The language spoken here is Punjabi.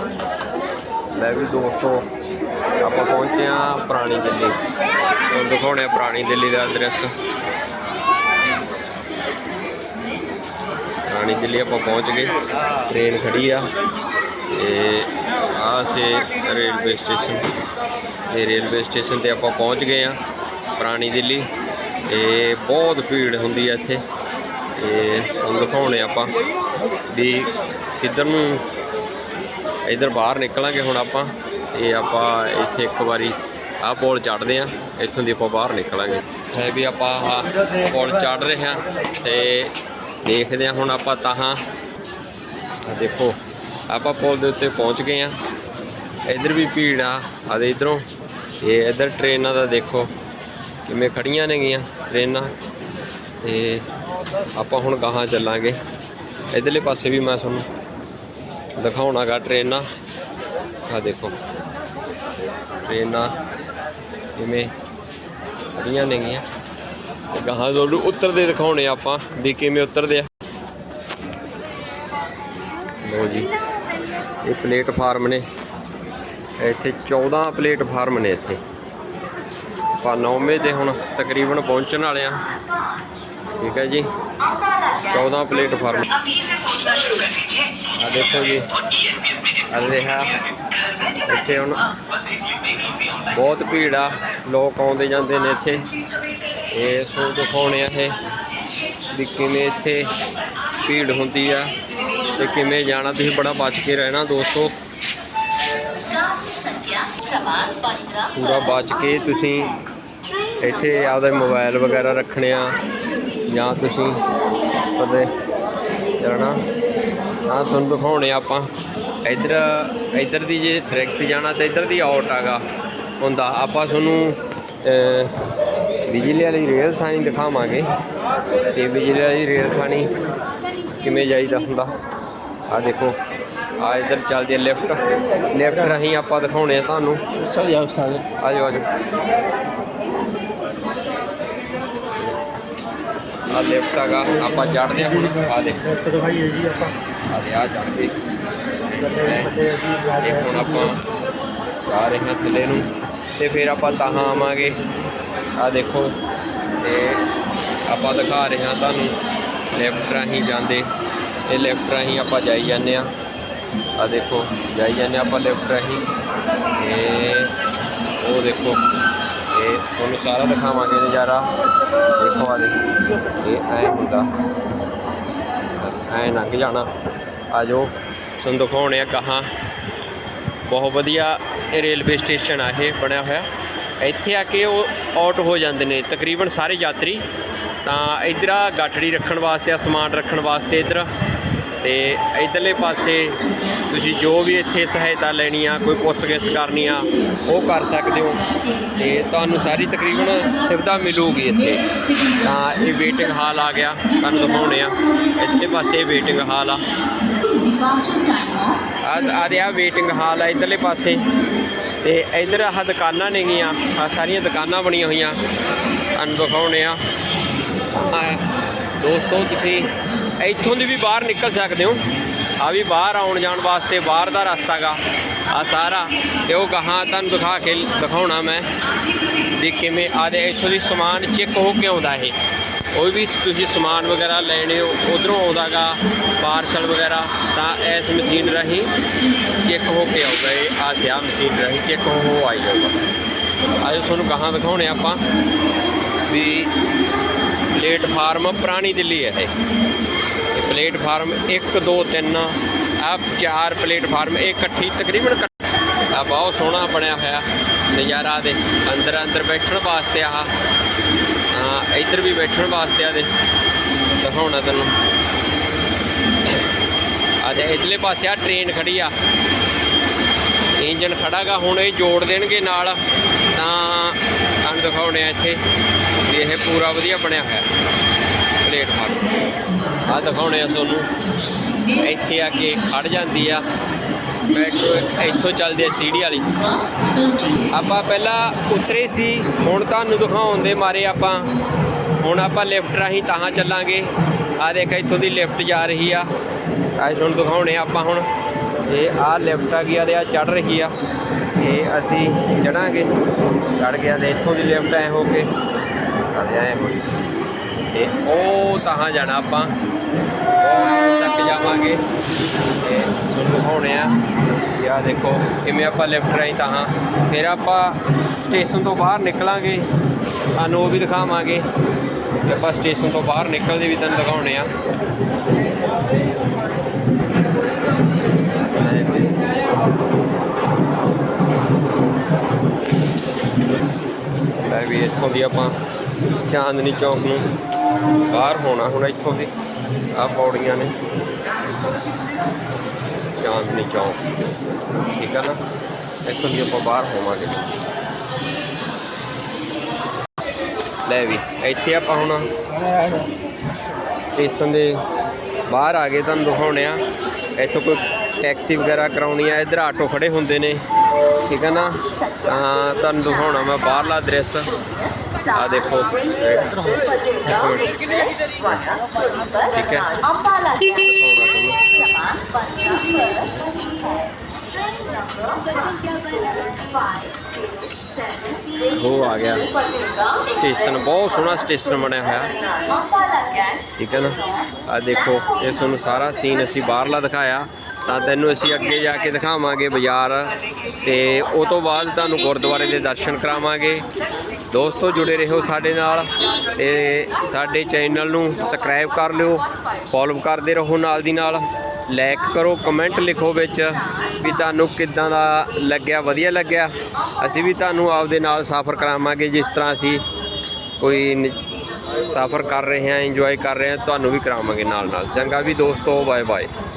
ਲੈ ਵੀ ਦੋਸਤੋ, ਆਪਾਂ ਪਹੁੰਚੇ ਆ ਪੁਰਾਣੀ ਦਿੱਲੀ। ਤੁਹਾਨੂੰ ਦਿਖਾਉਣੇ ਆ ਪੁਰਾਣੀ ਦਿੱਲੀ ਦਾ ਦ੍ਰਿਸ਼ ਪੁਰਾਣੀ ਦਿੱਲੀ ਆਪਾਂ ਪਹੁੰਚ ਗਏ। ਟ੍ਰੇਨ ਖੜੀ ਆ। ਤੇ ਆ ਸੇ ਰੇਲਵੇ ਸਟੇਸ਼ਨ। ਤੇ ਰੇਲਵੇ ਸਟੇਸ਼ਨ ਤੇ ਆਪਾਂ ਪਹੁੰਚ ਗਏ ਆ ਪੁਰਾਣੀ ਦਿੱਲੀ। ਤੇ ਬਹੁਤ ਭੀੜ ਹੁੰਦੀ ਆ ਇੱਥੇ। ਤੇ ਤੁਹਾਨੂੰ ਦਿਖਾਉਣੇ ਆਪਾਂ ਵੀ ਕਿੱਧਰ ਨੂੰ ਇਧਰ ਬਾਹਰ ਨਿਕਲਾਂਗੇ ਹੁਣ ਆਪਾਂ। ਤੇ ਆਪਾਂ ਇੱਥੇ ਇੱਕ ਵਾਰੀ ਆਹ ਪੁਲ ਚੜ੍ਹਦੇ ਆ ਇੱਥੋਂ ਦੀ ਆਪਾਂ ਬਾਹਰ ਨਿਕਲਾਂਗੇ। ਹੈ ਵੀ ਆਪਾਂ ਆਹ ਪੁਲ ਚੜ੍ਹ ਰਹੇ ਹਾਂ ਤੇ ਦੇਖਦੇ ਆ ਹੁਣ ਆਪਾਂ ਤਾਹਾਂ ਦੇਖੋ, ਆਪਾਂ ਪੁਲ ਦੇ ਉੱਤੇ ਪਹੁੰਚ ਗਏ ਆ ਇਧਰ ਵੀ ਭੀੜ ਆ ਆਦੇ ਇਧਰੋਂ। ਇਹ ਇਧਰ ਟ੍ਰੇਨਾਂ ਦਾ ਦੇਖੋ ਕਿਵੇਂ ਖੜੀਆਂ ਨੇਗੀਆਂ ਟ੍ਰੇਨਾਂ। ਤੇ ਆਪਾਂ ਹੁਣ ਗਾਹਾਂ ਚੱਲਾਂਗੇ। ਇਧਰਲੇ ਪਾਸੇ ਵੀ ਮੈਂ ਤੁਹਾਨੂੰ ਦਿਖਾਉਣਾਗਾ ਟ੍ਰੇਨਾਂ। ਆ ਦੇਖੋ। ਟ੍ਰੇਨਾਂ ਕਿਵੇਂ ਖੜੀਆਂ ਨੇਗੀਆਂ। ਤੇ ਗਾਹਾਂ ਤੁਹਾਨੂੰ ਉਤਰਦੇ ਦਿਖਾਉਣੇ ਆਪਾਂ ਵੀ ਕਿਵੇਂ ਉਤਰਦੇ ਆ। ਲੋ ਜੀ, ਇਹ ਪਲੇਟਫਾਰਮ ਨੇ। ਇੱਥੇ 14 ਪਲੇਟਫਾਰਮ ਨੇ ਇੱਥੇ। ਆਪਾਂ ਨੌਵੇਂ ਤੇ ਹੁਣ ਤਕਰੀਬਨ ਪਹੁੰਚਣ ਵਾਲੇ ਆ। ਠੀਕ ਹੈ ਜੀ 14 ਪਲੇਟਫਾਰਮ ਆ ਦੇਖੋ ਜੀ ਆ ਰਿਹਾ ਇੱਥੇ ਹੁਣ ਬਹੁਤ ਭੀੜ ਆ ਲੋਕ ਆਉਂਦੇ ਜਾਂਦੇ ਨੇ ਇੱਥੇ ਇਹ ਸੋ ਦਿਖਾਉਣੇ ਆ ਇਹ ਵੀ ਕਿਵੇਂ ਇੱਥੇ ਭੀੜ ਹੁੰਦੀ ਆ ਤੇ ਕਿਵੇਂ ਜਾਣਾ ਤੁਸੀਂ ਬੜਾ ਬਚ ਕੇ ਰਹਿਣਾ ਦੋਸਤੋ संख्या क्रमांक पंद्रह ਪੂਰਾ ਬਚ ਕੇ ਤੁਸੀਂ ਇੱਥੇ ਆਪਦਾ ਮੋਬਾਈਲ ਵਗੈਰਾ ਰੱਖਣੇ ਆ ਜਾਂ ਤੁਸੀਂ ਕਦੇ ਜਾਣਾ? ਆ ਤੁਹਾਨੂੰ ਦਿਖਾਉਣੇ ਆਪਾਂ। ਇੱਧਰ ਇੱਧਰ ਦੀ ਜੇ ਡਾਇਰੈਕਟ ਜਾਣਾ ਤਾਂ ਇੱਧਰ ਦੀ ਆਊਟ ਆਗਾ ਹੁੰਦਾ। ਆਪਾਂ ਤੁਹਾਨੂੰ ਬਿਜਲੀ ਵਾਲੀ ਰੇਲ ਥਾਣੀ ਦਿਖਾਵਾਂਗੇ। ਤੇ ਬਿਜਲੀ ਵਾਲੀ ਰੇਲ ਥਾਣੀ ਕਿਵੇਂ ਜਾਈਦਾ ਹੁੰਦਾ? ਆ ਦੇਖੋ ਆ ਇੱਧਰ ਚੱਲਦੀ ਹੈ ਲਿਫਟ ਲਿਫਟ ਰਾਹੀਂ ਆਪਾਂ ਦਿਖਾਉਣੇ ਆ ਤੁਹਾਨੂੰ। ਚਲ ਜਾ ਉਸਤਾਦ ਆ ਜਾਓ ਆ ਜਾਓ। ਆ ਲਿਫਟ ਹੈਗਾ, ਆਪਾਂ ਚੜਦੇ ਹਾਂ ਹੁਣ ਆ ਦੇ ਦਿਖਾਈਏ ਜੀ ਆਪਾਂ ਆ ਦੇ ਆ ਚੜ ਕੇ। ਇਹ ਹੁਣ ਆਪਾਂ ਜਾ ਰਹੇ ਹਾਂ ਥੱਲੇ ਨੂੰ, ਤੇ ਫਿਰ ਆਪਾਂ ਤਾਹਾਂ ਆਵਾਂਗੇ। ਆ ਦੇਖੋ, ਤੇ ਆਪਾਂ ਦਿਖਾ ਰਹੇ ਹਾਂ ਤੁਹਾਨੂੰ ਲੈਫਟ ਰਾਹੀਂ ਜਾਂਦੇ। ਇਹ ਲੈਫਟ ਰਾਹੀਂ ਆਪਾਂ ਜਾਈ ਜਾਂਦੇ ਆ ਆ ਦੇਖੋ, ਜਾਈ ਜਾਂਦੇ ਆਪਾਂ ਲੈਫਟ ਰਾਹੀਂ। ਇਹ ਉਹ ਦੇਖੋ ਇਹ ਤੁਹਾਨੂੰ ਸਾਰਾ ਦਿਖਾਵਾਂਗੇ ਨਜ਼ਾਰਾ। ਦੇਖੋ ਆ ਦੇਖੋ, ਇਹ ਐ ਹੁੰਦਾ। ਐ ਲੰਘ ਜਾਣਾ। ਆ ਜਾਓ, ਤੁਹਾਨੂੰ ਦਿਖਾਉਣੇ ਆ ਕਹਾਂ ਬਹੁਤ ਵਧੀਆ ਰੇਲਵੇ ਸਟੇਸ਼ਨ ਆ ਇਹ, ਬਣਿਆ ਹੋਇਆ। ਇੱਥੇ ਆ ਕੇ ਉਹ ਆਊਟ ਹੋ ਜਾਂਦੇ ਨੇ, ਤਕਰੀਬਨ ਸਾਰੇ ਯਾਤਰੀ। ਤਾਂ ਇੱਧਰ ਆ ਗੱਠੜੀ ਰੱਖਣ ਵਾਸਤੇ, ਆ ਸਮਾਨ ਰੱਖਣ ਵਾਸਤੇ ਇੱਧਰ। ਤੇ ਇਧਰਲੇ ਪਾਸੇ ਤੁਸੀਂ ਜੋ ਵੀ ਇੱਥੇ ਸਹਾਇਤਾ ਲੈਣੀ ਆ ਕੋਈ ਪੁੱਛਗਿੱਛ ਕਰਨੀ ਆ, ਉਹ ਕਰ ਸਕਦੇ ਹੋ। ਤੇ ਤੁਹਾਨੂੰ ਸਾਰੀ ਤਕਰੀਬਨ ਸੁਵਿਧਾ ਮਿਲੂਗੀ ਇੱਥੇ। ਤਾਂ ਇਹ ਵੇਟਿੰਗ ਹਾਲ ਆ ਗਿਆ, ਤੁਹਾਨੂੰ ਦਿਖਾਉਣੇ ਆ। ਇੱਧਰਲੇ ਪਾਸੇ ਵੇਟਿੰਗ ਹਾਲ ਆ। ਆ ਰਿਹਾ ਵੇਟਿੰਗ ਹਾਲ ਆ ਇਧਰਲੇ ਪਾਸੇ। ਤੇ ਇਧਰ ਆਹ ਦੁਕਾਨਾਂ ਨੇਗੀਆਂ ਆ ਸਾਰੀਆਂ ਦੁਕਾਨਾਂ ਬਣੀਆਂ ਹੋਈਆਂ। ਤੁਹਾਨੂੰ ਦਿਖਾਉਣੇ ਆ। ਆ ਦੋਸਤੋ, ਤੁਸੀਂ ਇੱਥੋਂ ਦੀ ਵੀ ਬਾਹਰ ਨਿਕਲ ਸਕਦੇ ਹੋ। ਆ ਵੀ ਬਾਹਰ ਆਉਣ ਜਾਣ ਵਾਸਤੇ ਬਾਹਰ ਦਾ ਰਸਤਾ ਗਾ। ਆ ਸਾਰਾ। ਤੇ ਉਹ ਗਾਹਾਂ ਤੁਹਾਨੂੰ ਦਿਖਾ ਕੇ ਦਿਖਾਉਣਾ ਮੈਂ ਵੀ ਕਿਵੇਂ ਆ ਇੱਥੋਂ ਦੀ ਸਮਾਨ ਚੈੱਕ ਹੋ ਕੇ ਆਉਂਦਾ ਇਹ। ਕੋਈ ਵੀ ਤੁਸੀਂ ਸਮਾਨ ਵਗੈਰਾ ਲੈਣੇ ਹੋ, ਉਧਰੋਂ ਆਉਂਦਾਗਾ ਪਾਰਸਲ ਵਗੈਰਾ, ਤਾਂ ਇਸ ਮਸ਼ੀਨ ਰਾਹੀਂ ਚੈੱਕ ਹੋ ਕੇ ਆਊਗਾ ਇਹ। ਆ ਸਿਆ ਮਸ਼ੀਨ ਰਾਹੀਂ ਚੈੱਕ ਹੋ ਆਈ ਜਾਊਗਾ। ਅੱਜ ਤੁਹਾਨੂੰ ਕਹਾਂ ਦਿਖਾਉਣੇ ਆਪਾਂ ਵੀ ਪਲੇਟਫਾਰਮ ਪੁਰਾਣੀ ਦਿੱਲੀ ਹੈ ਇਹ। ਪਲੇਟਫਾਰਮ 1 2 3 ਆ ਚਾਰ ਪਲੇਟਫਾਰਮ, ਇਹ ਇਕੱਠੀ ਤਕਰੀਬਨ ਇਕੱਠ- ਆ ਬਹੁਤ ਸੋਹਣਾ ਬਣਿਆ ਹੋਇਆ ਨਜ਼ਾਰਾ ਦੇ। ਅੰਦਰ ਅੰਦਰ ਬੈਠਣ ਵਾਸਤੇ ਆਹ। ਹਾਂ, ਇੱਧਰ ਵੀ ਬੈਠਣ ਵਾਸਤੇ ਆ ਦੇ। ਦਿਖਾਉਣਾ ਤੈਨੂੰ। ਆ ਦੇ ਇਧਰਲੇ ਪਾਸੇ ਆ ਟ੍ਰੇਨ ਖੜੀ ਆ। ਇੰਜਨ ਖੜਾਗਾ, ਹੁਣ ਇਹ ਜੋੜ ਦੇਣਗੇ ਨਾਲ। ਤਾਂ ਤੁਹਾਨੂੰ ਦਿਖਾਉਣੇ ਆ ਇੱਥੇ ਇਹ ਪੂਰਾ ਵਧੀਆ ਬਣਿਆ ਹੋਇਆ। ਪਲੇਟਫਾਰਮ ਆ ਦਿਖਾਉਣੇ ਆ ਤੁਹਾਨੂੰ। ਇੱਥੇ ਆ ਕੇ ਖੜ ਜਾਂਦੀ ਆ। ਮੈਟਰੋ ਇੱਥੋਂ ਚੱਲਦੀ ਆ ਸੀੜੀ ਵਾਲੀ। ਆਪਾਂ ਪਹਿਲਾਂ ਉਤਰੇ ਸੀ, ਹੁਣ ਤੁਹਾਨੂੰ ਦਿਖਾਉਣ ਦੇ ਮਾਰੇ ਆਪਾਂ। ਹੁਣ ਆਪਾਂ ਲਿਫਟ ਰਾਹੀਂ ਤਾਂ ਚੱਲਾਂਗੇ। ਆ ਦੇਖ, ਇੱਥੋਂ ਦੀ ਲਿਫਟ ਜਾ ਰਹੀ ਆ। ਆਹ ਤੁਹਾਨੂੰ ਦਿਖਾਉਣੇ ਆਪਾਂ ਹੁਣ। ਇਹ ਆ ਲਿਫਟ ਆ ਗਿਆ ਤੇ ਆ ਚੜ ਰਹੀ ਆ। ਇਹ ਅਸੀਂ ਚੜਾਂਗੇ। ਚੜ ਗਿਆ ਤੇ ਇੱਥੋਂ ਦੀ ਲਿਫਟ ਐ ਹੋ ਕੇ। ਅਸੀਂ ਐ ਹੋ ਤੇ ਉਹ ਤਾਂ ਜਾਣਾ ਆਪਾਂ। ਉਹ ਤੱਕ ਜਾਵਾਂਗੇ ਤੇ ਤੁਹਾਨੂੰ ਦਿਖਾਉਣੇ ਆ। ਕਿ ਦੇਖੋ, ਕਿਵੇਂ ਆਪਾਂ ਲਿਫਟ ਰਾਹੀਂ ਤਾਂ ਫਿਰ ਆਪਾਂ ਸਟੇਸ਼ਨ ਤੋਂ ਬਾਹਰ ਨਿਕਲਾਂਗੇ। ਤੁਹਾਨੂੰ ਉਹ ਵੀ ਦਿਖਾਵਾਂਗੇ। ਕਿ ਆਪਾਂ ਸਟੇਸ਼ਨ ਤੋਂ ਬਾਹਰ ਨਿਕਲਦੇ ਵੀ ਤੁਹਾਨੂੰ ਦਿਖਾਉਣੇ ਆ। ਲੈ ਵੀ ਇੱਥੋਂ ਦੀ ਆਪਾਂ ਚਾਂਦਨੀ ਚੌਕ ਨੂੰ। ਬਾਹਰ ਹੋਣਾ ਹੁਣ ਇੱਥੋਂ ਦੀ। ਆ ਪੌੜੀਆਂ ਨੇ। ਚਾਂਦਨੀ ਚੌਕ। ਠੀਕ ਆ ਨਾ? ਇੱਥੋਂ ਦੀ ਆਪਾਂ ਬਾਹਰ ਹੋਵਾਂਗੇ। ਲੈ ਵੀ, ਇੱਥੇ ਆਪਾਂ ਹੁਣ ਸਟੇਸ਼ਨ ਦੇ ਬਾਹਰ ਆ ਗਏ, ਤੁਹਾਨੂੰ ਦਿਖਾਉਣੇ ਆ। ਇੱਥੋਂ ਕੋਈ ਟੈਕਸੀ ਵਗੈਰਾ ਕਰਾਉਣੀ ਆ, ਇਧਰ ਆਟੋ ਖੜੇ ਹੁੰਦੇ ਨੇ, ਠੀਕ ਹੈ ਨਾ? ਤਾਂ ਤੁਹਾਨੂੰ ਦਿਖਾਉਣਾ ਮੈਂ ਬਾਹਰਲਾ ਦ੍ਰਿਸ਼। ਆ ਦੇਖੋ। ਠੀਕ ਹੈ। ਅੰਬਾਲਾ ਉਹ ਆ ਗਿਆ। ਸਟੇਸ਼ਨ, ਬਹੁਤ ਸੋਹਣਾ ਸਟੇਸ਼ਨ ਬਣਿਆ ਹੋਇਆ। ਠੀਕ ਹੈ ਨਾ? ਆ ਦੇਖੋ, ਇਹ ਤੁਹਾਨੂੰ ਸਾਰਾ ਸੀਨ ਅਸੀਂ ਬਾਹਰਲਾ ਦਿਖਾਇਆ। ਤਾਂ ਤੈਨੂੰ ਅਸੀਂ ਅੱਗੇ ਜਾ ਕੇ ਦਿਖਾਵਾਂਗੇ ਬਾਜ਼ਾਰ ਤੇ ਉਹ ਤੋਂ ਬਾਅਦ ਤੁਹਾਨੂੰ ਗੁਰਦੁਆਰੇ ਦੇ ਦਰਸ਼ਨ ਕਰਾਵਾਂਗੇ। ਦੋਸਤੋ, ਜੁੜੇ ਰਹੋ ਸਾਡੇ ਨਾਲ ਤੇ ਸਾਡੇ ਚੈਨਲ ਨੂੰ ਸਬਸਕ੍ਰਾਈਬ ਕਰ ਲਿਓ ਫੋਲੋ ਕਰਦੇ ਰਹੋ ਨਾਲ ਦੀ ਨਾਲ ਲਾਈਕ ਕਰੋ ਕਮੈਂਟ ਲਿਖੋ ਵਿੱਚ ਵੀ ਤੁਹਾਨੂੰ ਕਿੱਦਾਂ ਦਾ ਲੱਗਿਆ, ਵਧੀਆ ਲੱਗਿਆ। ਅਸੀਂ ਵੀ ਤੁਹਾਨੂੰ ਆਪਦੇ ਨਾਲ ਸਫ਼ਰ ਕਰਾਵਾਂਗੇ ਜਿਸ ਤਰ੍ਹਾਂ ਅਸੀਂ ਕੋਈ ਨ- ਸਫ਼ਰ ਕਰ ਰਹੇ ਹਾਂ ਇੰਜੋਏ ਕਰ ਰਹੇ ਹਾਂ, ਤੁਹਾਨੂੰ ਵੀ ਕਰਾਵਾਂਗੇ ਨਾਲ ਨਾਲ ਚੰਗਾ ਵੀ ਦੋਸਤੋ ਬਾਏ ਬਾਏ